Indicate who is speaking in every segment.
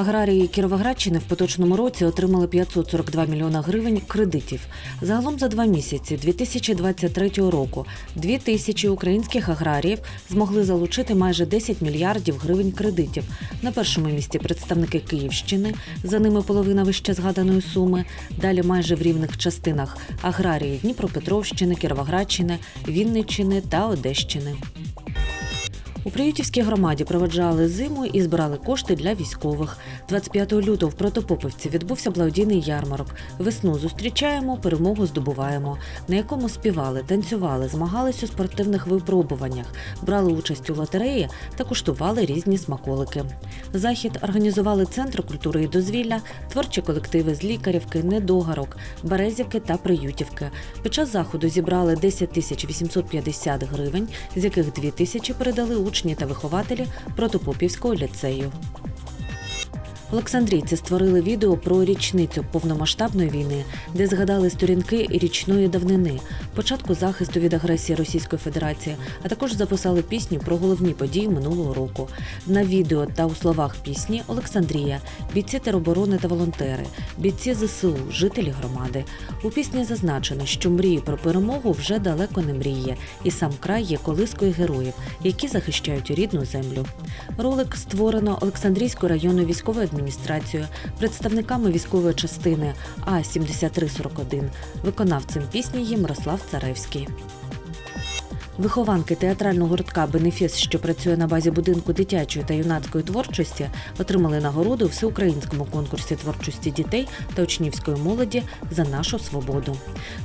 Speaker 1: Аграрії Кіровоградщини в поточному році отримали 542 мільйона гривень кредитів. Загалом за два місяці 2023 року дві тисячі українських аграріїв змогли залучити майже 10 мільярдів гривень кредитів. На першому місці представники Київщини, за ними половина вище згаданої суми. Далі майже в рівних частинах аграрії Дніпропетровщини, Кіровоградщини, Вінниччини та Одещини. У Приютівській громаді проведжали зиму і збирали кошти для військових. 25 лютого в Протопоповці відбувся благодійний ярмарок. Весну зустрічаємо, перемогу здобуваємо, на якому співали, танцювали, змагались у спортивних випробуваннях, брали участь у лотереї та куштували різні смаколики. Захід організували Центр культури і дозвілля, творчі колективи з лікарівки, недогарок, Березівки та Приютівки. Під час заходу зібрали 10 тисяч 850 гривень, з яких 2 тисячі передали учні та вихователі Протопопівського ліцею. Олександрійці створили відео про річницю повномасштабної війни, де згадали сторінки річної давнини, початку захисту від агресії Російської Федерації, а також записали пісню про головні події минулого року. На відео та у словах пісні Олександрія, бійці тероборони та волонтери, бійці ЗСУ, жителі громади. У пісні зазначено, що мрії про перемогу вже далеко не мріє, і сам край є колискою героїв, які захищають рідну землю. Ролик створено Олександрійською районною військовою адміністрацією, представниками військової частини А 7341 виконавцем пісні є Мирослав Царевський. Вихованки театрального гуртка Бенефіс, що працює на базі будинку дитячої та юнацької творчості, отримали нагороду у всеукраїнському конкурсі творчості дітей та учнівської молоді за нашу свободу.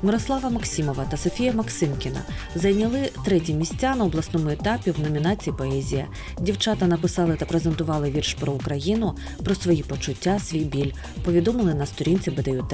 Speaker 1: Мирослава Максимова та Софія Максимкіна зайняли треті місця на обласному етапі в номінації Поезія. Дівчата написали та презентували вірш про Україну, про свої почуття, свій біль. Повідомили на сторінці БДЮТ.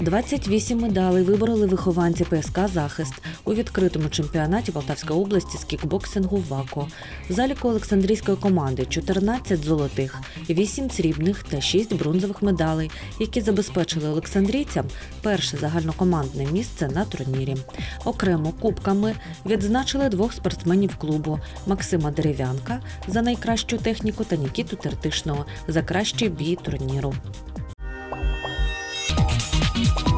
Speaker 1: 28 медалей вибороли вихованці ПСК Захист у відкритому чемпіонаті Полтавської області з кікбоксингу в ВАКО. В заліку Олександрійської команди 14 золотих, 8 срібних та 6 бронзових медалей, які забезпечили олександрійцям перше загальнокомандне місце на турнірі. Окремо кубками відзначили двох спортсменів клубу Максима Дерев'янка за найкращу техніку та Нікіту Тертишного за кращий бій турніру. Bye.